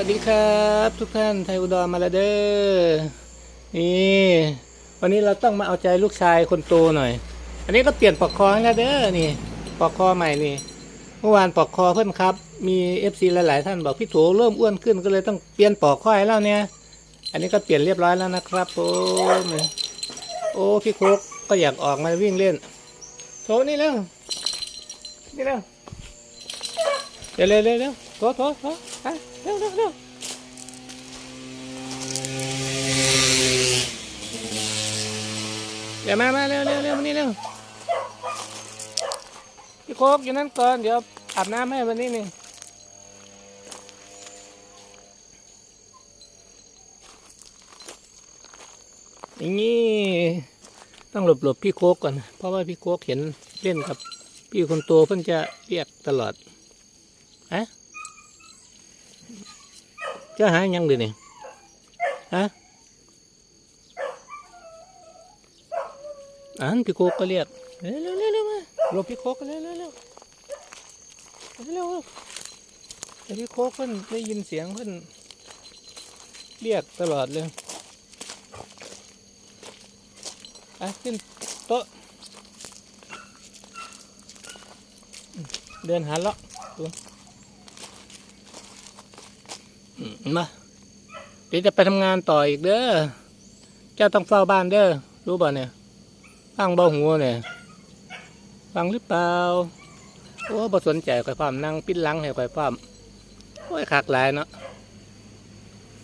วัสดีครับ ทุกท่านไทยอุดรมาแล้วเด้อนี่วันนี้เราต้องมาเอาใจลูกชายคนโตหน่อย อันนี้ก็เปลี่ยนปลอกคอแล้วเด้อนี่ปลอกคอใหม่นี่เมื่อวานปลอกคอเพื่อนครับ มีเอฟซีหลาย ๆ ท่านบอกพี่โถเริ่มอ้วนขึ้นก็เลยต้องเปลี่ยนปลอกคอให้แล้วเนี่ย อันนี้ก็เปลี่ยนเรียบร้อยแล้วนะครับผมโอ้พี่โคกก็อยากออกมาวิ่งเล่นโถนี่เร็วนี่เร็วเร็วเร็วเร็วเร็ว โถโถโถไปเร็วเร็วเร็วเดี๋ยวมามาเร็วเร็วเร็วมานี่เร็วพี่โคกอยู่นั่นก่อน เดี๋ยวอาบน้ำให้วันนี้นี่อย่างนี้ต้องหลบหลบพี่โคกก่อน เพราะว่าพี่โคกเห็นเล่นกับพี่คนโตเพิ่นจะเรียกตลอดอะ จะหายังดีนี่ฮะอันพี่โคก็เรียกเร็วเร็วเร็วมาหลบพี่โคกเร็วเร็วเร็วเร็วเร็วพี่โคกเพิ่นได้ยินเสียงเพิ่นเรียกตลอดเลยอะขึ้นโต๊ะเดินหาเลาะดู มาเดี๋ยวจะไปทำงานต่ออีกเด้อเจ้าต้องเฝ้าบ้านเด้อรู้ป่ะเนี่ยฟังเบาหัวเนี่ยฟังหรือเปล่าโอ้บ่สนใจข่อยความนั่งปิ้นหลังให้ข่อยความโอ้ยขากหลายเนาะ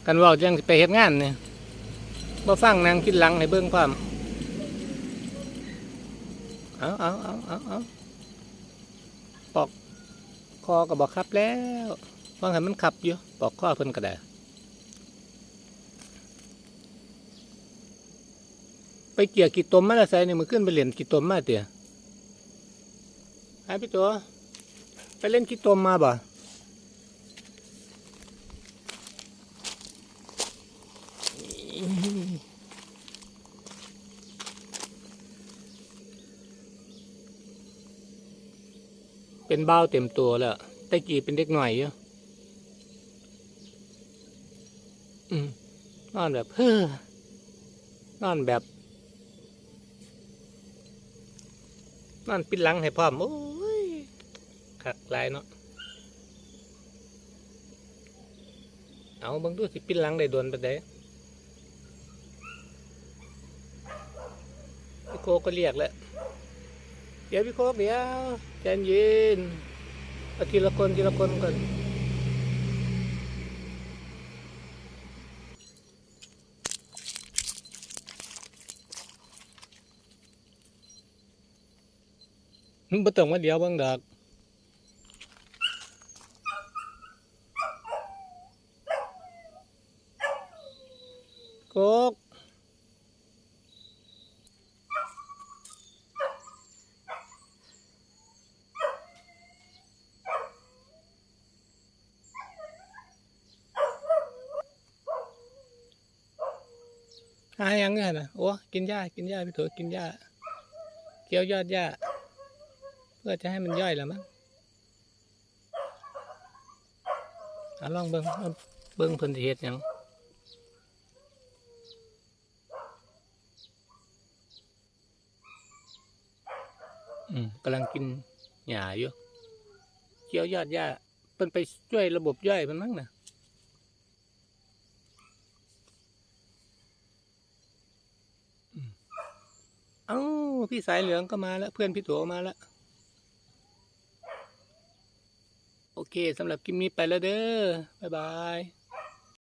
กันว่าจังไปเฮ็ดงานเนี่ยบ่ฟังนั่งปิ้นหลังให้เบิ่งความเอาเอาเอาเอาเอาปอกคอก็บอกขับแล้ว ฟังให้มันขับอยู่ปอกคอเพิ่นก็ได้ไปเกี่ยกี่ตมมาละใส่เนี่ยมือขึ้นไปเล่นกี่ตมมาเตี๋ยไอ้พี่ตัวไปเล่นกี่ตมมาบ่เป็นเบ้าเต็มตัวแล้วแต่กี้เป็นเด็กหน่อยอยู่อืม นอนแบบเฮ้อนอนแบบนอนปิดหลังให้พร้อมโอ้ยขักลายเนาะเอาบางดูสิปิดหลังได้โดนไปได้พี่โคก็เรียกแล้วเดี๋ยวพี่โคเดี๋ยวใจเย็นเอาทีละคนทีละคนก่อน มึงบ่ต้องมาเดี๋ยวเบางดอกโคกหายังไงนะโอ้กินหญ้ากินหญ้าพี่โถกินหญ้าเคี้ยวยอดหญ้าเพื่อจะให้มันย่อยแล้วมั้งเอาลองเบิ้งเบิ้งเพิ่นสิเฮ็ดหยังอืมกำลังกินหญ้าอยู่เคี้ยวยอดหญ้าเพิ่นไปช่วยระบบย่อยมันมั้งนะเอ้าพี่สายเหลืองก็มาแล้ว เพื่อนพี่ตัวมาแล้ว โอเคสำหรับคลิปนี้ไปแล้วเด้อบ๊ายบาย